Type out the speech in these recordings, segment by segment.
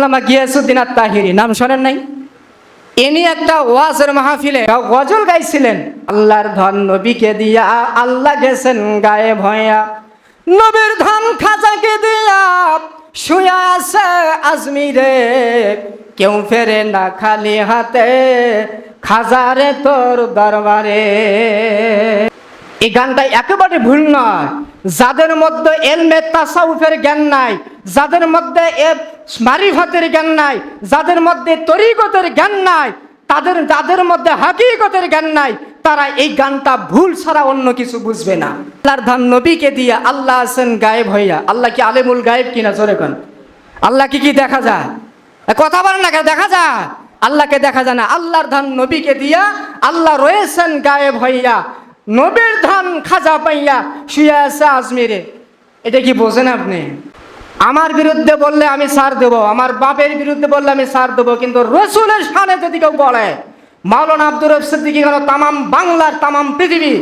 আল্লামা গিয়াসুদ্দিন আত তাহিরি নাম শোনেন নাই? ইনি একটা ওয়াজের মাহফিলে গজল গাইছিলেন। আল্লাহর ধন নবীকে দিয়া আল্লাহ গেছেন গায়ে ভয়া। নবীর ধন খাজাকে দিয়া শুয়া আছে আজমিরে। কেউ ফেরে না খালি হাতে, খাজারে তোর দরবারে। এই গানটা একেবারে ভুল নয়। যাদের মধ্যে এলমে তাসাউফের জ্ঞান নাই, যাদের মধ্যে এ মারিফাতের জ্ঞান নাই, যাদের মধ্যে তরিকতের জ্ঞান নাই, তাদের, যাদের মধ্যে হাকিকতের জ্ঞান নাই, তারা এই গানটা ভুল ছাড়া অন্য কিছু বুঝবে না। আল্লাহর ধান নবীকে দিয়ে আল্লাহ আছেন গায়েব হইয়া। আল্লাহ কি আলেমুল গায়েব কিনা জোরে কন? আল্লাহ কি কি দেখা যায়? কথা বলেন না দেখা যায়। আল্লাহকে দেখা যায় না। আল্লাহর ধান নবীকে দিয়া আল্লাহ রয়েছেন গায়েব হইয়া। নবীর ধান খাজা পাইয়া শুয়ে আছে আজমিরে। এটা কি বোঝেন আপনি? আমার বিরুদ্ধে বললে আমি সার দেব, আমার বাপের বিরুদ্ধে বললে আমি সার দেবো, কিন্তু রসুলের সানে যদি কেউ বলে, মাওলানা আব্দুর রফ সিদ্দিকী কেন তামাম বাংলার তামাম পৃথিবী,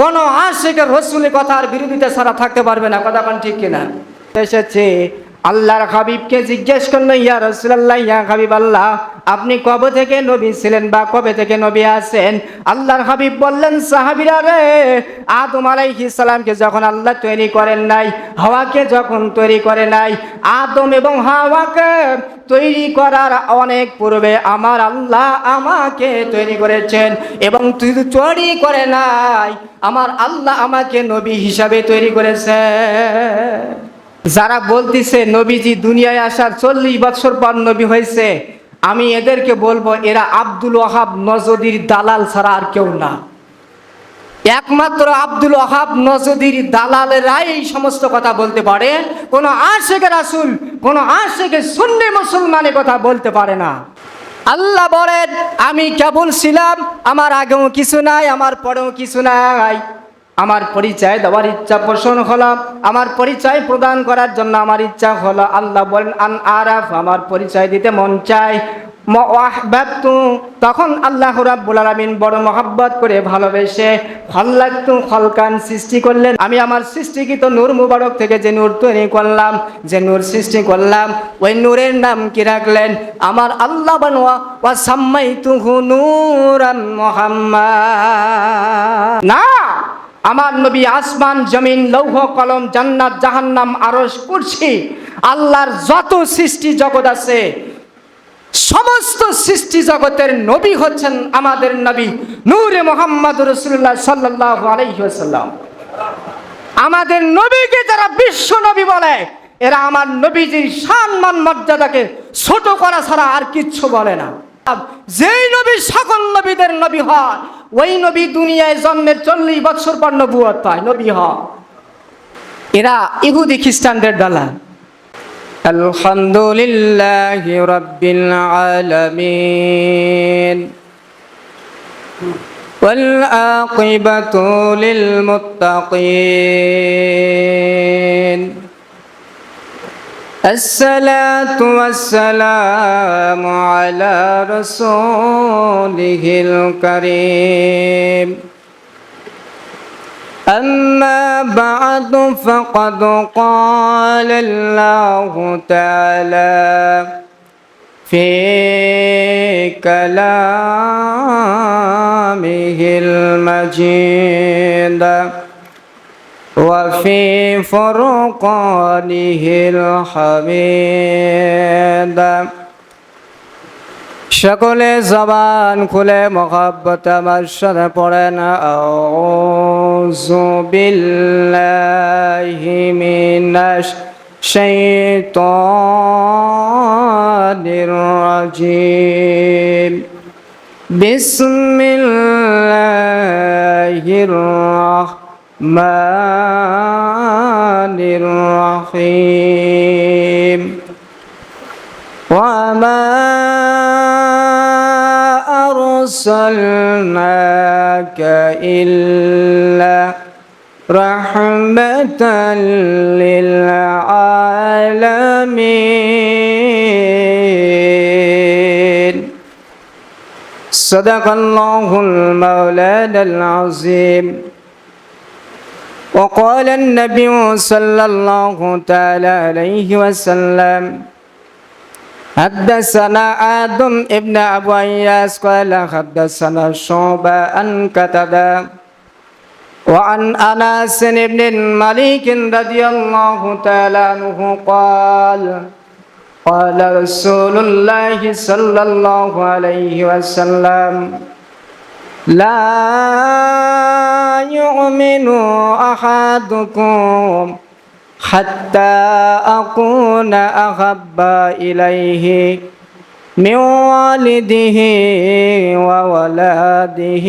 কোনো আশেকের রসুলের কথার বিরোধিতা ছাড়া থাকতে পারবে না। কথা ঠিক কিনা? এসেছে আল্লাহর হাবিবকে জিজ্ঞেস করল, ইয়া রসুল্লাহ ইয়া হাবিব আল্লাহ, আপনি কবে থেকে নবী ছিলেন বা কবে থেকে নবী আছেন? আল্লাহর হাবিব বললেন, সাহাবিরা রে, আদম সালামকে যখন আল্লাহ তৈরি করেন নাই, হাওয়াকে যখন তৈরি করে নাই, আদম এবং হাওয়াকে তৈরি করার অনেক পূর্বে আমার আল্লাহ আমাকে তৈরি করেছেন এবং তৈরি করে নাই, আমার আল্লাহ আমাকে নবী হিসাবে তৈরি করেছে যারা বলতিছে, নবীজি দুনিয়ায় আসার চল্লিশ বছর পর নবী হয়েছে, আমি এদেরকে বলব, এরা আব্দুল ওহাব নজদির দালাল ছাড়া আর কেউ না। একমাত্র আব্দুল ওহাব নজদির দালালেরাই এই সমস্ত কথা বলতে পারে। কোনো আশেকের রাসুল, কোনো আশেকের সুন্নি মুসলমানে কথা বলতে পারে না। আল্লাহ বলেন, আমি কেবল ছিলাম, আমার আগেও কিছু নাই, আমার পরেও কিছু নাই। আমার পরিচয় দেওয়ার ইচ্ছা পোষণ হলো, আমার পরিচয় প্রদান করার জন্য আমার ইচ্ছা হলো, আল্লাহ বলেন, আন আরাফ, আমার পরিচয় দিতে মন চায়। তখন আল্লাহ রাব্বুল বড় মহাব্বত করে ভালোবেসে খল্লাক্তু খলকান সৃষ্টি করলেন। আমি আমার সৃষ্টিকৃত নূর মুবারক থেকে যে নূর তৈরি করলাম, যে নূর সৃষ্টি করলাম, ওই নূরের নাম কি রাখলেন? আমার আল্লাহ বানোয়া ওয়া সাম্মাইতুহু নূরান মুহাম্মাদ। না আমার নবী আসমান, জমিন, লৌহ, কলম, জান্নাত, জাহান্নাম আরস করছি আল্লাহর যত সৃষ্টি জগৎ আছে, সমস্ত সৃষ্টি জগতের নবী হচ্ছেন আমাদের নবী নূরে মোহাম্মদ রসুল্লাহ সাল্লাহ আলাইসাল্লাম আমাদের নবীকে যারা বিশ্ব নবী বলে, এরা আমার নবীজির সম্মান মর্যাদাকে ছোট করা ছাড়া আর কিচ্ছু বলে না। যেই নবী সকল নবীদের নবী হয় ওই নবী দুনিয়ায় জন্মের চল্লিশ বছর পর নবুয়ত পায় নবী হয় এরা ইহুদি খ্রিস্টানদের দালাল الحمد لله رب العالمين والعاقبة للمتقين الصلاة والسلام على رسوله الكريم. أما بعد فقد قال الله تعالى في كلامه المجيد وفي فرقانه الحميد সকলে জবান খুলে মহাব্বত আমার সাথে পড়েন আউযু বিল্লাহি মিনাশ শাইতানির রাজিম বিসমিল্লাহির রাহমানির الرحمن الرحيم. وما أرسلناك إلا رحمة للعالمين. صدق الله المولى العظيم. وقال النبي صلى الله تعالى عليه وسلم حدثنا آدم ابن أبو أياس قال حدثنا شعبة أن كتب وعن أنس بن مالك رضي الله تعالى عنه قال قال رسول الله صلى الله عليه وسلم لا يؤمن أحدكم حتى أكون أحب إليه من والده وولده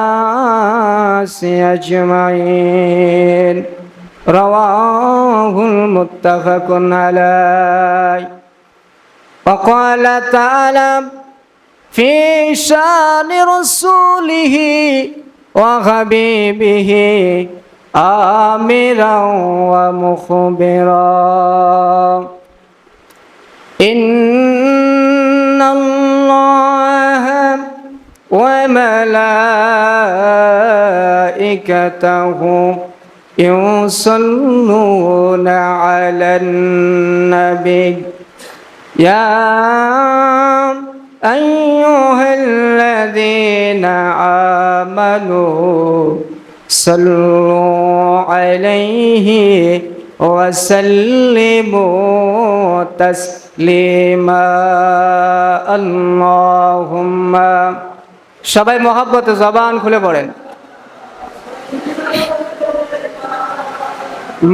والناس أجمعين. رواه المتفق عليه. وقال تعالى في شان رسوله وحبيبه آمرا ومخبرا. إن الله وملائكته يصلون على النبي. يا أيها الذين آمنوا صلوا عليه وسلموا تسليما اللهم সবাই মহাব্বত জবান খুলে পড়েন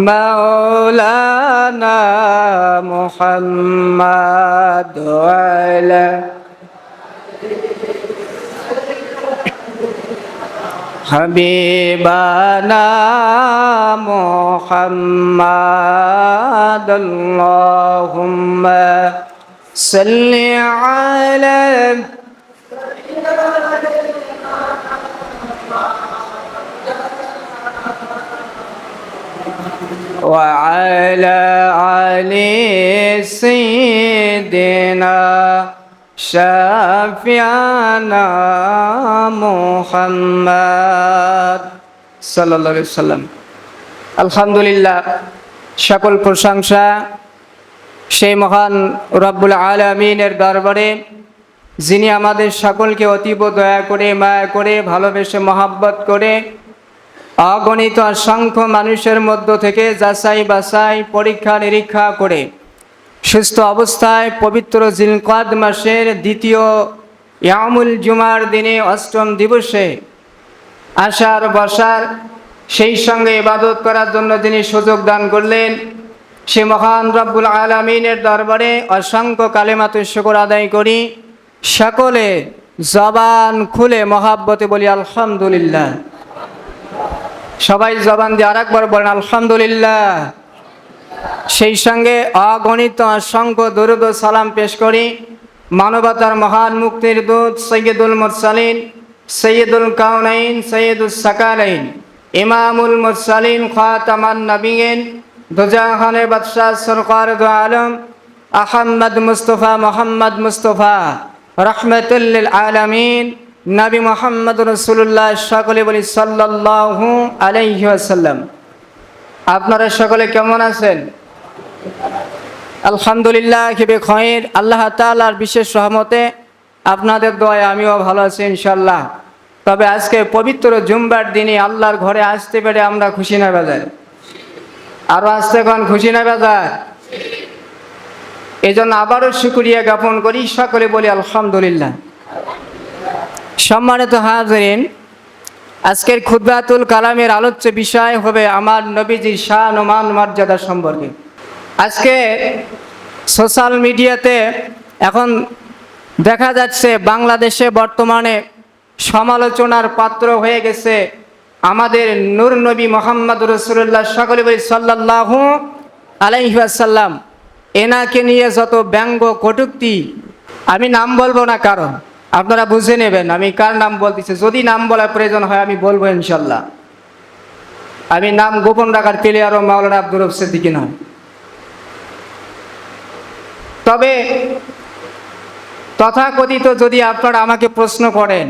مولانا محمد وعلى حبيبنا محمد اللهم صل على وعلى علي سيدنا শাফিয়ানা সাল্লাম আলহামদুলিল্লাহ, সকল প্রশংসা সেই মহান রব্বুল আলমিনের দরবারে, যিনি আমাদের সকলকে অতীব দয়া করে, মায়া করে, ভালোবেসে, মহাব্বত করে, অগণিত অসংখ্য মানুষের মধ্য থেকে যাচাই বাছাই পরীক্ষা নিরীক্ষা করে সুস্থ অবস্থায় পবিত্র জিলকাদ মাসের দ্বিতীয় ইয়ামুল জুমার দিনে অষ্টম দিবসে আসার বসার, সেই সঙ্গে ইবাদত করার জন্য তিনি সুযোগ দান করলেন, সে মহান রব্বুল আলমিনের দরবারে অসংখ্য কালেমাতে শুকর আদায় করি। সকলে জবান খুলে মহাব্বতে বলি, আলহামদুলিল্লাহ। সবাই জবান দিয়ে আর একবার বলেন, আলহামদুলিল্লাহ। সেই সঙ্গে অগণিত অসংখ্য দরুদ সালাম পেশ করি। মানবতার মহান মুক্তির দূত সৈয়দুল মুরসালিন, সৈয়দুল কাউনাইন সৈয়দুল সাকালাইন ইমামুল মুরসালিন, খাতামান নবীন, দুজাহানে বাদশাহ সরকার দু আলম, আহম্মদ মুস্তফা মোহাম্মদ মুস্তফা, রহমতুল্লিল আলমিন, নবী মোহাম্মদ রসুল্লাহ সকলে বলি সাল্লাহু আলাইহি আসাল্লাম আপনারা সকলে কেমন আছেন? আলহামদুলিল্লাহ হিবে খয়ের আল্লাহ তালার বিশেষ সহমতে আপনাদের দোয়ায় আমিও ভালো আছি ইনশাল্লাহ তবে আজকে পবিত্র জুম্বার দিনে আল্লাহর ঘরে আসতে পেরে আমরা খুশি না বাজার আরও আসতে এখন খুশি না বাজার এই জন্য আবারও শুক্রিয়া জ্ঞাপন করি, সকলে বলি আলহামদুলিল্লাহ। সম্মানিত হাজরিন আজকের খুদ্াতুল কালামের আলোচ্য বিষয় হবে আমার নবীজির শান ও মান মর্যাদা সম্পর্কে। আজকে সোশ্যাল মিডিয়াতে এখন দেখা যাচ্ছে বাংলাদেশে বর্তমানে সমালোচনার পাত্র হয়ে গেছে আমাদের নূর নবী মোহাম্মদ রসুল্লাহ সকলে বলি সাল্লাহ আলাইসাল্লাম এনাকে নিয়ে যত ব্যঙ্গ কটুক্তি, আমি নাম বলব না কারণ। আপনারা বুঝে নেবেন, আমি কার নাম বলতেছি? যদি নাম বলার প্রয়োজন হয়, আমি বলব ইনশাল্লাহ। আমি নাম গোপন রাখার প্লেয়ার ও মাওলানা আব্দুর রফ সিদ্দিকি নয় তবে তথাকথিত যদি আপনারা আমাকে প্রশ্ন করেন,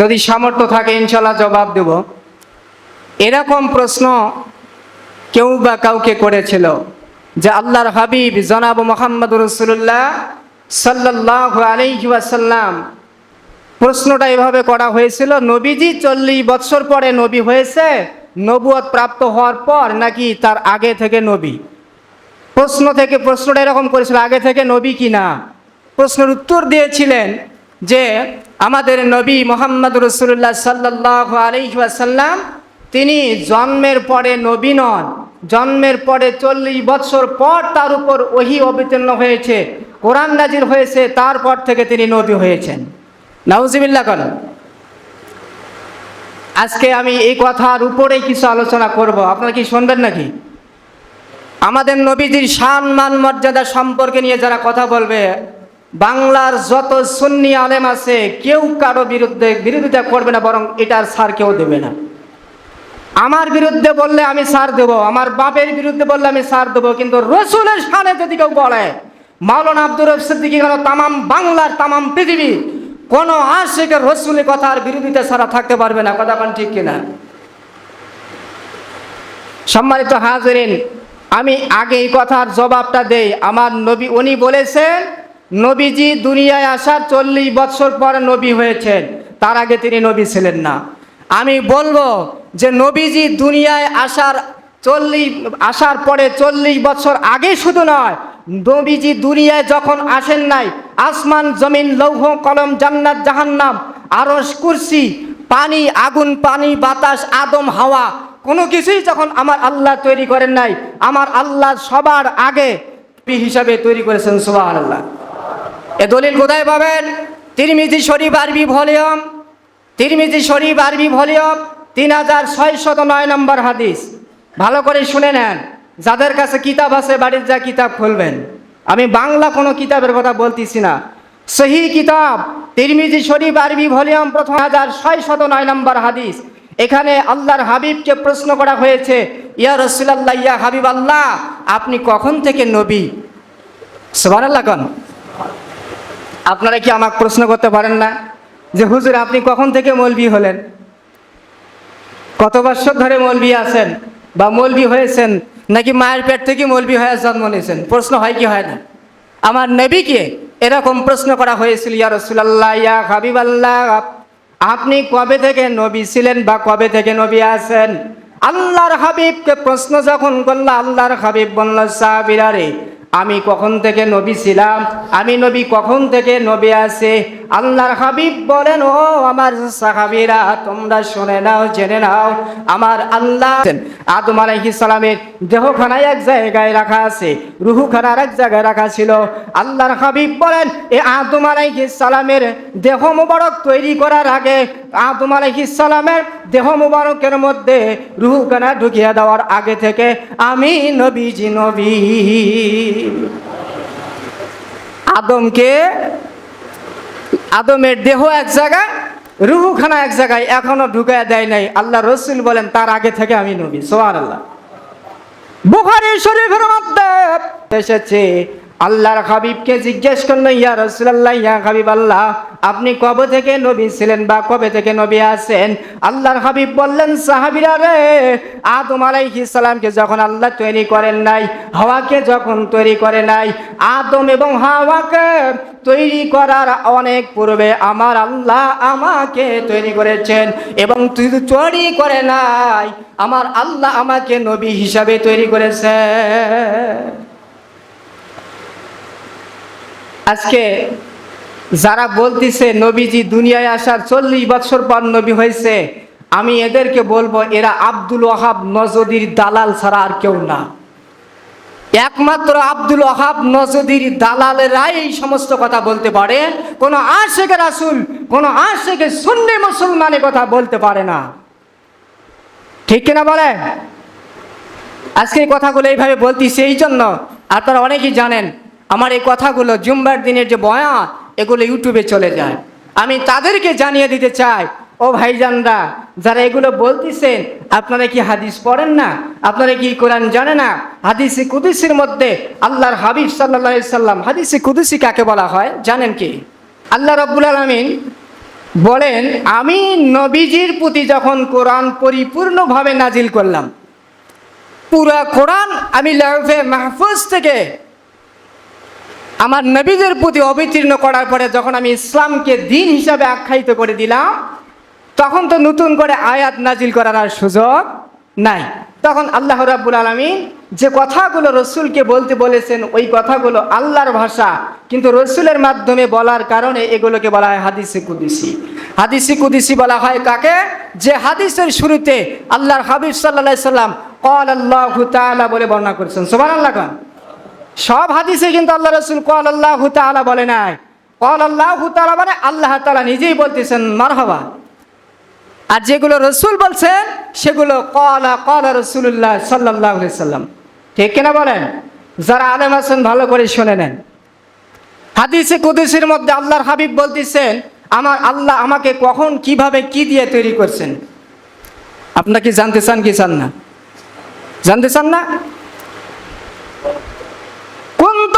যদি সামর্থ্য থাকে, ইনশাল্লাহ জবাব দেব। এরকম প্রশ্ন কেউ বা কাউকে করেছিল যে আল্লাহর হাবিব জনাব মোহাম্মদ রসুল্লাহ সাল্লাহ আলাইহি ওয়াসাল্লাম। প্রশ্নটা এভাবে করা হয়েছিল, নবীজি চল্লিশ বৎসর পরে নবী হয়েছে নবুয়ত প্রাপ্ত হওয়ার পর নাকি তার আগে থেকে নবী? প্রশ্ন থেকে প্রশ্নটা এরকম করেছিল, আগে থেকে নবী কি না? প্রশ্নের উত্তর দিয়েছিলেন যে, আমাদের নবী মোহাম্মদ রসুল্লাহ সাল্লাহ আলহিহাসাল্লাম তিনি জন্মের পরে নবী নন, জন্মের পরে চল্লিশ বৎসর পর তার উপর ওহি অবতীর্ণ হয়েছে। কোরআন নাজির হয়েছে, তারপর থেকে তিনি নবী হয়েছেন। নাউজিবিল্লা করেন আজকে আমি এই কথার উপরেই কিছু আলোচনা করব। আপনারা কি শুনবেন নাকি? আমাদের নবীজির শান, মান, মর্যাদা সম্পর্কে নিয়ে যারা কথা বলবে, বাংলার যত সুন্নি আলেম আছে, কেউ কারও বিরুদ্ধে বিরোধিতা করবে না, বরং এটার সার কেউ দেবে না। আমার বিরুদ্ধে বললে আমি সার দেব, আমার বাপের বিরুদ্ধে বললে আমি সার দেবো, কিন্তু রসুলের সানে যদি কেউ বলে মাওলানা আব্দুর রফ সিদ্দিকী কেন তামাম বাংলার তামাম পৃথিবী, কোনো আশেকের রসুলের কথার বিরোধিতা ছাড়া থাকতে পারবে না। কথা কোন ঠিক কিনা? সম্মানিত হাজরিন, আমি আগে এই কথার জবাবটা দেই। আমার নবী, উনি বলেছেন, নবীজি দুনিয়ায় আসার চল্লিশ বৎসর পরে নবী হয়েছেন। তার আগে তিনি নবী ছিলেন না। আমি বলব যে নবীজি দুনিয়ায় আসার চল্লিশ, আসার পরে চল্লিশ বছর আগে শুধু নয় নবীজি দুনিয়ায় যখন আসেন নাই, আসমান, জমিন, লৌহ, কলম, জান্নাত, জাহান্নাম আরস কুরসি, পানি, আগুন, পানি, বাতাস, আদম, হাওয়া, কোনো কিছুই যখন আমার আল্লাহ তৈরি করেন নাই, আমার আল্লাহ সবার আগে হিসাবে তৈরি করেছেন সুবাহ আল্লাহ এ দলিল কোথায় পাবেন? তিরমিজি শরীফ আরবি ভলিউম, তিরমিজি শরীফ আরবি ভলিউম, তিন হাজার ছয়শত নয় নম্বর হাদিস। ভালো করে শুনে নেন। যাদের কাছে কিতাব আছে, বাড়ির যা কিতাব খুলবেন। আমি বাংলা কোনো কিতাবের কথা বলতেছি না। সহি কিতাব, তিরমিজি শরীফ, আরবি ভলিউম প্রথম হাজার ছয় শত নয় নম্বর হাদিস। এখানে আল্লাহর হাবিবকে প্রশ্ন করা হয়েছে, ইয়া রসুলাল্লাহ, ইয়া হাবিব আল্লাহ আপনি কখন থেকে নবী? সবার আল্লাহ কন। আপনারা কি আমাকে প্রশ্ন করতে পারেন না? যে হুজুর, আপনি কখন থেকে মলবি হলেন? কত বছর ধরে মলবি আছেন বা মলবি হয়েছেন? নাকি মায়ের পেট থেকে মলবি হয়ে জন্ম নিয়েছেন? প্রশ্ন হয় কি হয় না? আমার নবীকে এরকম প্রশ্ন করা হয়েছিল, ইয়া রসুলাল্লাহ, ইয়া হাবিবাল্লাহ আপনি কবে থেকে নবী ছিলেন বা কবে থেকে নবী আছেন? আল্লাহর হাবিবকে প্রশ্ন যখন করল, আল্লাহর হাবিব বলল সাহাবিরারে আমি কখন থেকে নবী ছিলাম? আমি নবী কখন থেকে নবী আছে? আল্লাহর হাবিব বলেন, ও আমার সাহাবিরা, তোমরা শুনে নাও, জেনে নাও, আমার আল্লাহ আদম সালামের দেহখানা এক জায়গায় রাখা আছে রুহুখানা আর এক জায়গায় রাখা ছিল। আল্লাহর হাবিব বলেন, এ আদম সালামের দেহ মুবারক তৈরি করার আগে, আদম সালামের দেহ মুবারকের মধ্যে রুহুখানা ঢুকিয়ে দেওয়ার আগে থেকে আমি নবীজি, নবী। আদমকে আদমের দেহ এক জায়গায়, রুহুখানা এক জায়গায়, এখনও ঢুকায় দেয় নাই। আল্লাহ রসুল বলেন, তার আগে থেকে আমি নবী সোহান আল্লাহ বুখারি শরীফের মধ্যে এসেছে আল্লাহর হাবিবকে জিজ্ঞেস করল, ইয়া রসুল্লাহ ইয়া হাবিব আল্লাহ, আপনি কবে থেকে নবী ছিলেন বা কবে থেকে নবী আছেন? আল্লাহর হাবিব বললেন, সাহাবিরা রে, আদম সালামকে যখন আল্লাহ তৈরি করেন নাই, হাওয়াকে যখন তৈরি করে নাই, আদম এবং হাওয়াকে তৈরি করার অনেক পূর্বে আমার আল্লাহ আমাকে তৈরি করেছেন এবং তুই তৈরি করে নাই, আমার আল্লাহ আমাকে নবী হিসাবে তৈরি করেছে। আজকে যারা বলতেছে, নবীজি দুনিয়ায় আসার চল্লিশ বছর পর নবী হয়েছে, আমি এদেরকে বলব, এরা আব্দুল ওহাব নজদির দালাল ছাড়া আর কেউ না। একমাত্র আব্দুল ওহাব নজদির দালালেরাই এই সমস্ত কথা বলতে পারে, কোনো আশেকের আসুল কোনো আশেকের শূন্য মুসলমানের কথা বলতে পারে না। ঠিক কিনা বলে আজকে কথাগুলো এইভাবে বলতেছি এই জন্য আপনারা অনেকেই জানেন আমার এই কথাগুলো জুম্বার দিনের যে বয়া এগুলো ইউটিউবে চলে যায়। আমি তাদেরকে জানিয়ে দিতে চাই, ও ভাইজানরা, যারা এগুলো বলতেছেন, আপনারা কি হাদিস পড়েন না? আপনারা কি কোরআন জানে না? হাদিসি কুদিসির মধ্যে আল্লাহর হাবিব সাল্লাহ সাল্লাম, হাদিসি কুদিসি কাকে বলা হয় জানেন কি? আল্লাহ রব্বুল আলমিন বলেন, আমি নবীজির প্রতি যখন কোরআন পরিপূর্ণভাবে নাজিল করলাম, পুরা কোরআন আমি লাউফে মাহফুজ থেকে আমার নবীদের প্রতি অবতীর্ণ করার পরে যখন আমি ইসলামকে দিন হিসাবে আখ্যায়িত করে দিলাম, তখন তো নতুন করে আয়াত নাজিল করার আর সুযোগ নাই। তখন আল্লাহ রাব্বুল আলমিন যে কথাগুলো রসুলকে বলতে বলেছেন, ওই কথাগুলো আল্লাহর ভাষা, কিন্তু রসুলের মাধ্যমে বলার কারণে এগুলোকে বলা হয় হাদিসে কুদিসি। হাদিসি কুদিসি বলা হয় কাকে? যে হাদিসের শুরুতে আল্লাহর হাবিব সাল্লাহ সাল্লাম কল আল্লাহ বলে বর্ণনা করেছেন। সোমান আল্লাহ খান সব হাদিসে কিন্তু আল্লাহ রসুল কল আল্লাহ তাআলা বলে নাই। কল আল্লাহ তাআলা মানে আল্লাহ তালা নিজেই বলতেছেন, মারহাবা। আর যেগুলো রসুল বলছেন, সেগুলো কলা কলা রসুল্লাহ সাল্লাহ সাল্লাম। ঠিক কিনা বলেন? যারা আলেম আছেন, ভালো করে শুনে নেন। হাদিসে কুদিসের মধ্যে আল্লাহর হাবিব বলতেছেন, আমার আল্লাহ আমাকে কখন, কীভাবে, কি দিয়ে তৈরি করছেন? আপনারা কি জানতে চান কি চান না? জানতে চান না?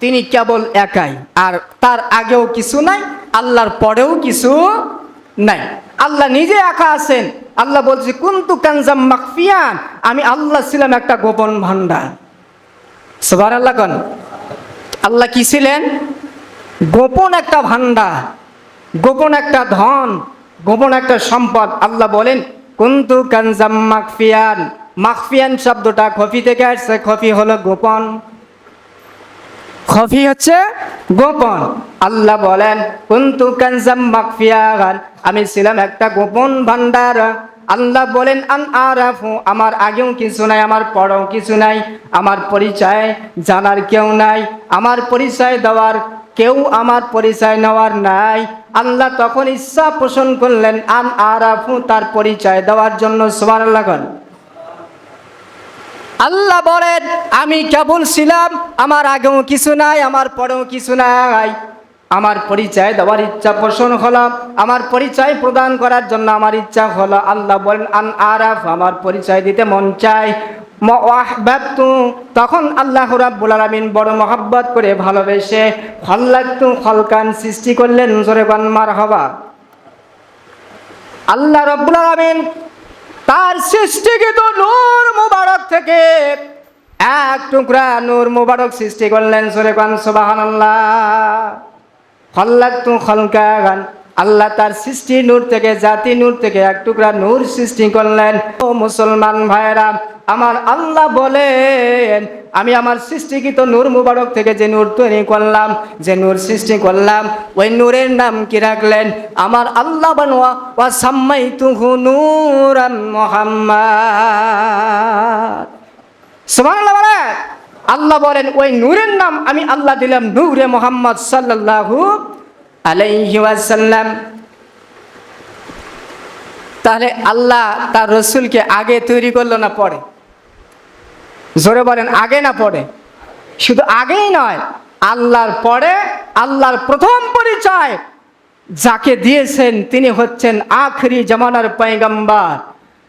তিনি কেবল একাই। আর তার আগেও কিছু নাই, আল্লাহর পরেও কিছু নাই। আল্লাহ নিজে একা আছেন। আল্লাহ বলছে, কুন্তু কানজাম মাকফিয়ান আমি আল্লাহ ছিলাম একটা গোপন ভান্ডার। সবার আল্লাহ কন। আল্লাহ কি ছিলেন? গোপন একটা ভান্ডার, গোপন একটা ধন, গোপন একটা সম্পদ। আল্লাহ বলেন, কুন্তু কানজাম মাকফিয়ান মাকফিয়ান শব্দটা খফি থেকে আসছে। খফি হলো গোপন। খফি হচ্ছে গোপন। আল্লাহ বলেন, কুন্তু কানজাম মাকফিয়ান আমি ছিলাম একটা গোপন ভান্ডার আল্লাহ বলেন, আন আরাফু, আমার আগেও কিছু নাই, আমার পরেও কিছু নাই, আমার পরিচয় জানার কেউ নাই, আমার পরিচয় দেওয়ার কেউ আমার পরিচয় নেওয়ার নাই। আল্লাহ তখন ইচ্ছা পোষণ করলেন, আন আরাফু, তার পরিচয় দেওয়ার জন্য সোমান আল্লাহ আল্লাহ বলেন, আমি কেবল ছিলাম আমার আগেও কিছু নাই, আমার পরেও কিছু নাই। আমার পরিচয় দেওয়ার ইচ্ছা পোষণ হলো, আমার পরিচয় প্রদান করার জন্য আমার ইচ্ছা হলো। আল্লাহ বলেন, আন আরাফ, আমার পরিচয় দিতে মন চায়। তখন আল্লাহ রাব্বুল আলামিন বড় মহাব্বত করে ভালোবেসে খল্লাক্তু খলকান সৃষ্টি করলেন, জোরে মার হবা আল্লাহ রব্বুল আলামিন তার নূর মুবারক থেকে এক টুকরা নূর মুবারক সৃষ্টি করলেন সুরে গান আল্লাহ তার সৃষ্টি নূর থেকে, জাতি নূর থেকে এক টুকরা নূর সৃষ্টি করলেন। ও মুসলমান ভাইরা আমার আল্লাহ বলেন, আমি আমার সৃষ্টিকৃত নূর মুবারক থেকে যে নূর তৈরি করলাম, যে নূর সৃষ্টি করলাম, ওই নূরের নাম কি রাখলেন? আমার আল্লাহ বানোয়া, ওয়া সাম্মাই তুহু নূরান মোহাম্মদ। আল্লাহ বলেন, ওই নূরের নাম আমি আল্লাহ দিলাম নূরে মোহাম্মদ সাল্লাল্লাহু আলাইহি তাহলে আল্লাহ তার রসুলকে আগে তৈরি করল না পরে? জোরে বলেন, আগে না পরে? শুধু আগেই নয়, আল্লাহর পরে আল্লাহর প্রথম পরিচয় যাকে দিয়েছেন তিনি হচ্ছেন আখরি জামানার পয়গম্বর,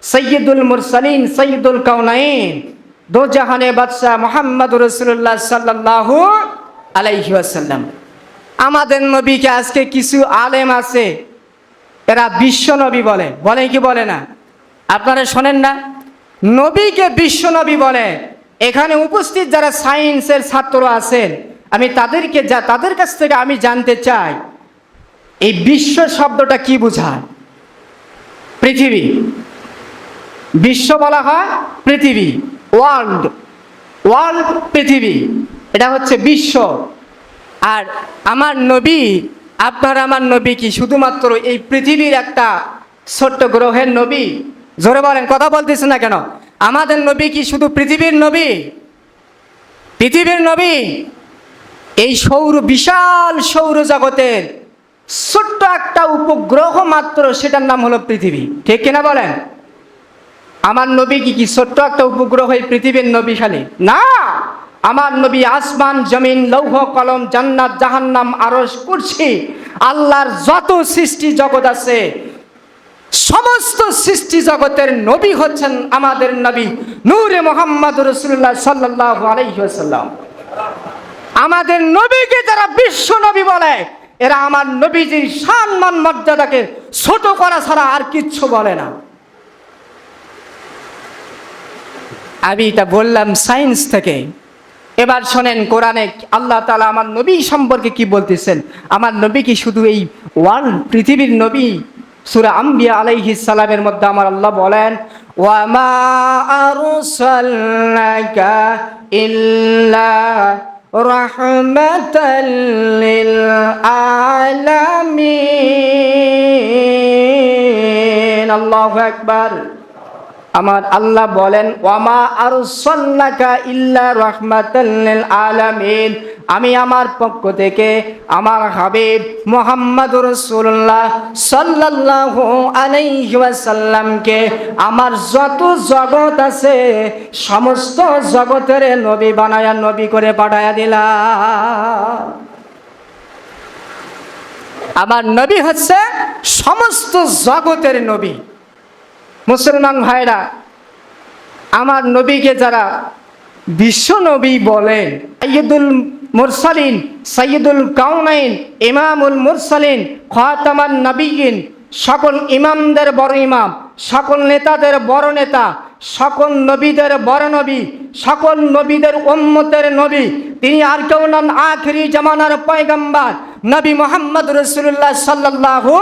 সৈয়দুল মুরসালিন, সৈয়দুল কাউনাইন দো জাহানে বাদশাহ মোহাম্মদ রসুল্লাহ সাল্লাহ আলাইহি আসাল্লাম আমাদের নবীকে আজকে কিছু আলেম আছে, এরা বিশ্ব নবী বলে। বলে কি বলে না? আপনারা শোনেন না? নবীকে বিশ্ব নবী বলে। এখানে উপস্থিত যারা সায়েন্সের ছাত্র আছেন, আমি তাদেরকে যা, তাদের কাছ থেকে আমি জানতে চাই, এই বিশ্ব শব্দটা কি বোঝায়? পৃথিবী। বিশ্ব বলা হয় পৃথিবী। ওয়ার্ল্ড ওয়ার্ল্ড পৃথিবী, এটা হচ্ছে বিশ্ব। আর আমার নবী, আপনার আমার নবী কি শুধুমাত্র এই পৃথিবীর একটা ছোট্ট গ্রহের নবী? জোরে বলেন, কথা বলতেছে না কেন? আমাদের নবী কি শুধু পৃথিবীর নবী? পৃথিবীর নবী? এই সৌর, বিশাল সৌর জগতের ছোট্ট একটা উপগ্রহ মাত্র, সেটার নাম হলো পৃথিবী। ঠিক কিনা বলেন? আমার নবী কি কি ছোট্ট একটা উপগ্রহ এই পৃথিবীর নবী খালি না। আমার নবী আসমান, জমিন, লৌহ, কলম, জান্নাত, জাহান্নাম আরস কুরসি, আল্লাহর যত সৃষ্টি জগৎ আছে, সমস্ত সৃষ্টি জগতের নবী হচ্ছেন আমাদের নবী নূরে মোহাম্মদ রসুল্লাহ সাল্লাহ আলাইসাল্লাম আমাদের নবীকে যারা বিশ্ব নবী বলে, এরা আমার নবীজির সম্মান মর্যাদাকে ছোট করা ছাড়া আর কিচ্ছু বলে না। আমি এটা বললাম সায়েন্স থেকে। এবার শোনেন কোরআনে আল্লাহ তালা আমার নবী সম্পর্কে কি বলতেছেন? আমার নবী কি শুধু এই ওয়ার্ল্ড পৃথিবীর নবী? সুরা আম্বিয়া আলাইহি সালামের মধ্যে আমার আল্লাহ বলেন, ওয়ামা আরসালনাকা ইল্লা রাহমাতাল লিল আলামিন। আল্লাহু আমার আল্লাহ বলেন, ওয়ামা আরসালনাকা ইল্লা রাহমাতাল আলামিন। আমি আমার পক্ষ থেকে আমার হাবিব মোহাম্মদ রসুল্লাহ সাল্লাল্লাহু আলাইহি ওয়াসাল্লামকে, আমার যত জগৎ আছে, সমস্ত জগতের নবী বানায়া নবী করে পাঠায়া দিলা আমার নবী হচ্ছে সমস্ত জগতের নবী। মুসলমান ভাইরা, আমার নবীকে যারা বিশ্ব নবী বলেন সৈয়দুল মুরসালিন সৈয়দুল কাউনাইন ইমামুল মুরসালিন, খাতামান নবীন সকল ইমামদের বড় ইমাম, সকল নেতাদের বড় নেতা, সকল নবীদের বড় নবী, সকল নবীদের উম্মতের নবী, তিনি আর কেউ নন, আখরি জামানার পয়গম্বর, নবী মোহাম্মদ রসুল্লাহ সাল্লাল্লাহু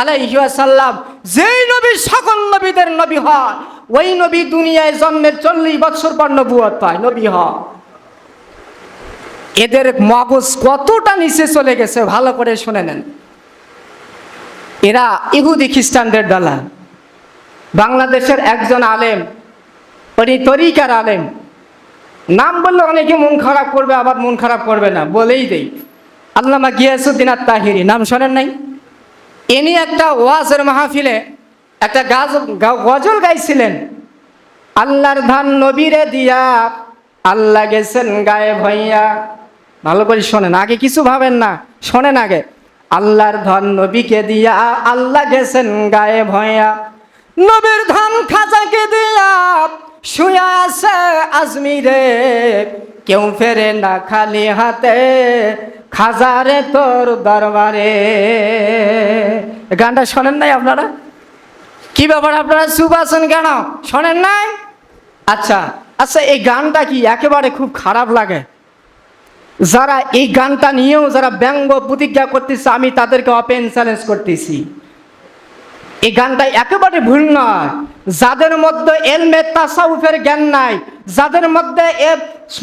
আলাইহি ওয়াসাল্লাম, যেই নবী সকল নবীদের নবী হয়, ওই নবী দুনিয়ায় জন্মের চল্লিশ বছর পর নবুয়ত পায়, নবী হয়। এদের মগজ কতটা নিচে চলে গেছে, ভালো করে শুনে নেন। এরা ইহুদি খ্রিস্টানদের দালা বাংলাদেশের একজন আলেম, উনি তরিকার আলেম। নাম বললে অনেকে মন খারাপ করবে, আবার মন খারাপ করবে না, বলেই দেই। আল্লামা গিয়াসুদ্দিন আর তাহিরি নাম শোনেন নাই? ইনি একটা ওয়াজের মাহফিলে একটা গাজ গজল গাইছিলেন। আল্লাহর ধান নবীরে দিয়া আল্লাহ গেছেন গায়ে ভইয়া ভালো করে শোনেন, আগে কিছু ভাবেন না, শোনেন আগে। আল্লাহর ধন নবীকে দিয়া আল্লাহ গেছেন গায়ে ভয়া নবীর ধান খাজাকে দিয়া শুয়া আছে আজমিরে। কেউ ফেরে না খালি হাতে, খাজারে তোর দরবারে। গানটা শোনেন নাই আপনারা? কি ব্যাপার আপনারা চুপ আছেন কেন? শোনেন নাই? আচ্ছা আচ্ছা এই গানটা কি একেবারে খুব খারাপ লাগে? যারা এই গানটা নিয়েও যারা ব্যঙ্গ প্রতিজ্ঞা করতেছে, আমি তাদেরকে ওপেন চ্যালেঞ্জ করতেছি। এই গানটা একেবারে ভুল নয়। যাদের মধ্যে এলমে তাসাউফের জ্ঞান নাই, যাদের মধ্যে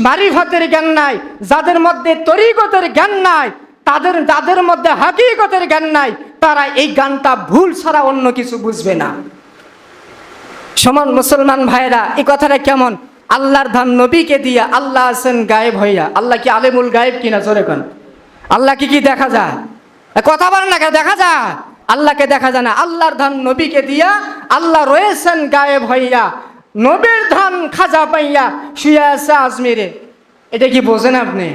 মারিফাতের জ্ঞান নাই, যাদের মধ্যে তরিকতের জ্ঞান নাই, তাদের, যাদের মধ্যে হাকিকতের জ্ঞান নাই, তারা এই গানটা ভুল ছাড়া অন্য কিছু বুঝবে না। সমান মুসলমান ভাইরা এই কথাটা কেমন? আল্লাহর ধান নবীকে দিয়া আল্লাহ আছেন গায়েব হইয়া। আল্লাহ কি আলেমুল গায়েব কিনা? জোরে কোন। আল্লাহ কি কি দেখা যায়? কথা বলেন না দেখা যায়। আল্লাহকে দেখা যায় না। আল্লাহর ধান নবীকে দিয়া আল্লাহ রয়েছেন গায়েব হইয়া। নবীর ধন খাজা পাইয়া শুয়ে আছে আজমিরে। এটা কি বোঝেন আপনি?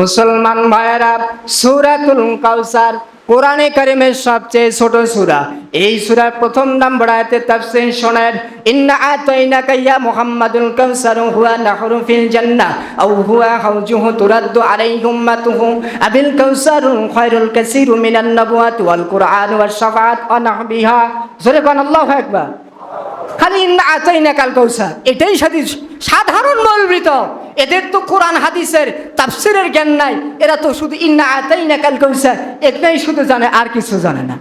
মুসলমান ভাইয়েরা, সুরাতুল কাউসার কোরআনে কারিমের সবচেয়ে ছোট সুরা। এই সুরার প্রথম নম্বর আয়াতে তাফসীর শোনায় ইন্না আতাইনাকা ইয়া মুহাম্মাদুল কাউসার হুয়া নাহরু ফিল জান্নাহ আও হুয়া হাউজুহু তুরাদ্দু আলাইহিম মাতুহু আবিল কাউসারু খায়রুল কাসীরু মিনান নবুয়াত ওয়াল কুরআন ওয়াস শাফাআত ওয়া নাহবিহা। কোন আল্লাহু আকবার। ইন্না আতাইনা কাল কৌসার। এটাই সাথে সাধারণ মৌলবৃত। এদের তো কোরআন হাদিসের তাফসিরের জ্ঞান নাই। এরা তো শুধু ইন্না আতাইনা কাল কৌসার। এটাই শুধু জানে, আর কিছু জানে না।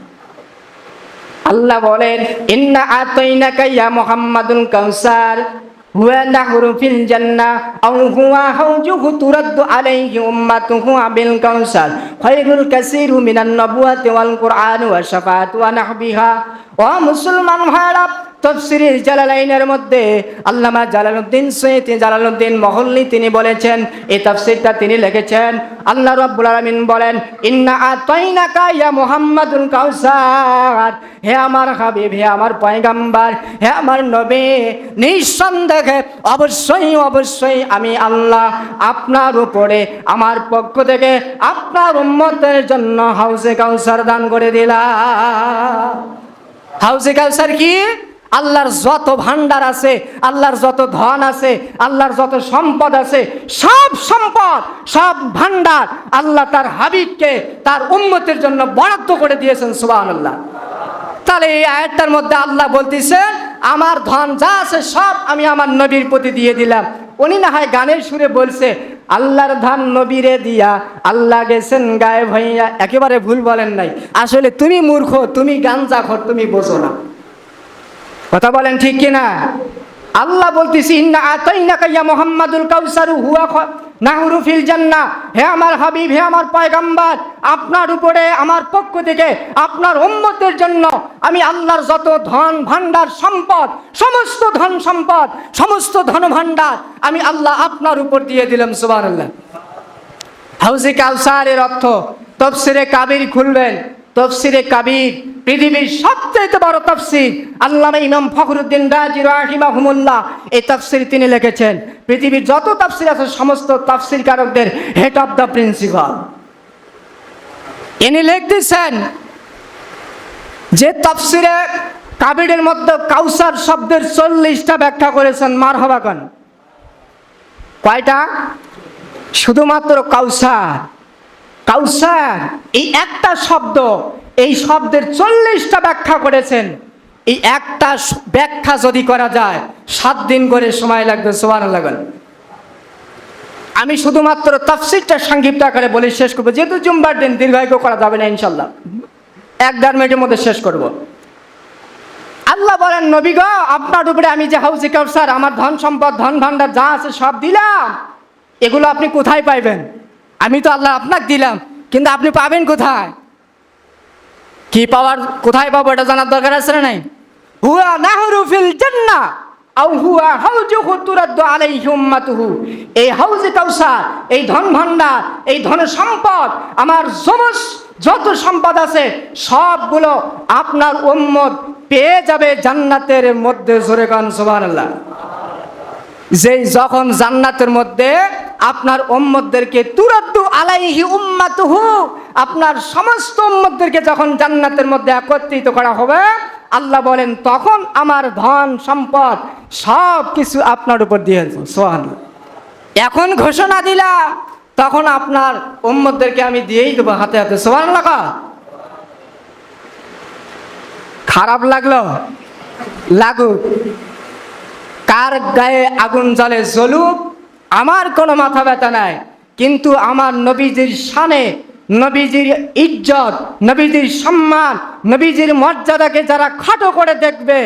আল্লাহ বলেন, ইন্না আতাইনা কাইয়া মুহাম্মাদুল কাউসার হুয়া নাহরু ফিল জান্নাহ। আও হুয়া হাউজুহু তুরাদ্দু আলাইহি উম্মাতুহু আবিল কাউসার খায়রুল কাসীরু মিনান নবুয়াতি ওয়াল ও মুসলমান ভাইরা তফসিরি জালালাইনের মধ্যে আল্লামা জালালউদ্দিন সৈয়দ জালালউদ্দিন মহল্লি তিনি বলেছেন, এই তাফসিরটা তিনি লিখেছেন, আল্লাহ রাব্বুল আলামিন বলেন, ইন্না আতাইনাকা ইয়া মুহাম্মাদুল কাউসার। হে আমার হাবিব, হে আমার পয়গাম্বার, হে আমার নবী, নিঃসন্দেহে অবশ্যই অবশ্যই আমি আল্লাহ আপনার উপরে, আমার পক্ষ থেকে আপনার উম্মতের জন্য হাউসে কাউসার দান করে দিলাম। হাউসে কাউসার কি? আল্লাহর যত ভান্ডার আছে, আল্লাহর যত ধন আছে, আল্লাহর যত সম্পদ আছে, সব সম্পদ, সব ভান্ডার আল্লাহ তার হাবিবকে, তার উম্মতের জন্য বরাদ্দ করে দিয়েছেন সুবাহ আল্লাহ তাহলে এই আয়াতটার মধ্যে আল্লাহ বলতেছেন, আমার ধন যা আছে সব আমি আমার নবীর প্রতি দিয়ে দিলাম। উনি না হয় গানের সুরে বলছে, আল্লাহর ধান নবীরে দিয়া, আল্লাহ গেছেন গায়ে ভাইয়া একেবারে ভুল বলেন নাই। আসলে তুমি মূর্খ, তুমি গান খর তুমি বোঝো না। কথা বলেন ঠিক কিনা? আল্লাহ বলতেছি, ইন্না আতাইনাকা কাইয়া মুহাম্মাদুল কাউসারু, হুয়া নাহরু ফিল জান্নাহ। হে আমার হাবিব, হে আমার পয়গাম্বার, আপনার উপরে, আমার পক্ষ থেকে, আপনার উম্মতের জন্য আমি আল্লাহর যত ধন ভান্ডার সম্পদ, সমস্ত ধন সম্পদ, সমস্ত ধন ভান্ডার আমি আল্লাহ আপনার উপর দিয়ে দিলাম, সুবহানাল্লাহ। হাউসে কাউসারের অর্থ, তফসিরে কাবির খুলবেন, তফসিরে কাবির পৃথিবীর সবচেয়ে বড় তফসির আল্লামা ইমাম ফখরুদ্দিন রাজি রাহিমাহুমুল্লাহ এই তফসির তিনি লিখেছেন। পৃথিবীর যত তফসির আছে, সমস্ত তফসির কারকদের হেড অফ দ্য প্রিন্সিপাল ইনি লিখ লিখতেছেন যে তফসিরে কাবিরের মধ্যে কাউসার শব্দের চল্লিশটা ব্যাখ্যা করেছেন মার হবাকন কয়টা? শুধুমাত্র কাউসার। কাউসার, এই একটা শব্দ, এই শব্দের চল্লিশটা ব্যাখ্যা করেছেন। এই একটা ব্যাখ্যা যদি করা যায়, সাত দিন করে সময় লাগবে সোয়ান লাগান আমি শুধুমাত্র তফসিরটা সংক্ষিপ্ত আকারে বলে শেষ করব, যেহেতু জুম্বার দিন, দীর্ঘায়িত করা যাবে না ইনশাল্লাহ এক দেড় মিনিটের মধ্যে শেষ করব। আল্লাহ বলেন, নবী গো, আপনার উপরে আমি যে হাউসে কাউসার, আমার ধন সম্পদ, ধন ভান্ডার যা আছে সব দিলাম। এগুলো আপনি কোথায় পাইবেন? আমি তো আল্লাহ আপনাকে দিলাম, কিন্তু আপনি পাবেন কোথায়? কি পাওয়ার, কোথায় পাবো এটা জানার দরকার আছে না নাই? হুয়া নাহরু ফিল জান্নাহ, আও হুয়া হাউজুহু তুরাদ্দু আলাইহি উম্মাতুহু। এই হাউজে কাউসার, এই ধন ভান্ডার এই ধন সম্পদ, আমার সমস যত সম্পদ আছে, সবগুলো আপনার উম্মত পেয়ে যাবে জান্নাতের মধ্যে, জোরে গান সুবহানাল্লাহ। যেই যখন জান্নাতের মধ্যে আপনার উম্মতদেরকে তুরাদ্দু আলাইহি উম্মাতুহু, আপনার সমস্ত উম্মতদেরকে যখন জান্নাতের মধ্যে একত্রিত করা হবে, আল্লাহ বলেন, তখন আমার ধন সম্পদ সব কিছু আপনার উপর দিয়ে সোহান এখন ঘোষণা দিলা, তখন আপনার উম্মতদেরকে আমি দিয়েই দেবো হাতে হাতে। সোহান লাগা খারাপ লাগল? লাগুক। কার গায়ে আগুন জ্বলে? জ্বলুক আমার কোনো মাথা ব্যথা নাই, কিন্তু আমার নবীজির শানে নবীজির ইজ্জত, নবীজির সম্মান, নবীজির মর্যাদাকে যারা খাটো করে দেখবে,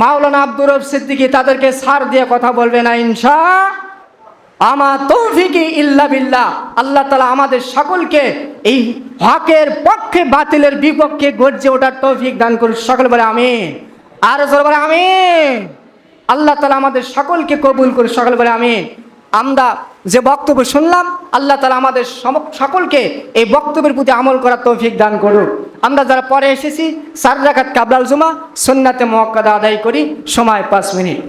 মাওলানা আব্দুর রব সিদ্দিকী তাদেরকে সার দিয়ে কথা বলবে না, ইনশা আমার তৌফিকি ইল্লা বিল্লাহ। আল্লাহ তালা আমাদের সকলকে এই হকের পক্ষে বাতিলের বিপক্ষে গর্জে ওঠার তৌফিক দান করুন সকল বলে আমিন। আর জোর বলে আমিন। আল্লাহ তালা আমাদের সকলকে কবুল করে সকল বলে আমিন। আমরা যে বক্তব্য শুনলাম, আল্লাহ তালা আমাদের সকলকে এই বক্তব্যের প্রতি আমল করার তৌফিক দান করুক। আমরা যারা পরে এসেছি, সার রাখাত কাবলাল জুমা, সন্নাতে মক্কাদা আদায় করি, সময় পাঁচ মিনিট।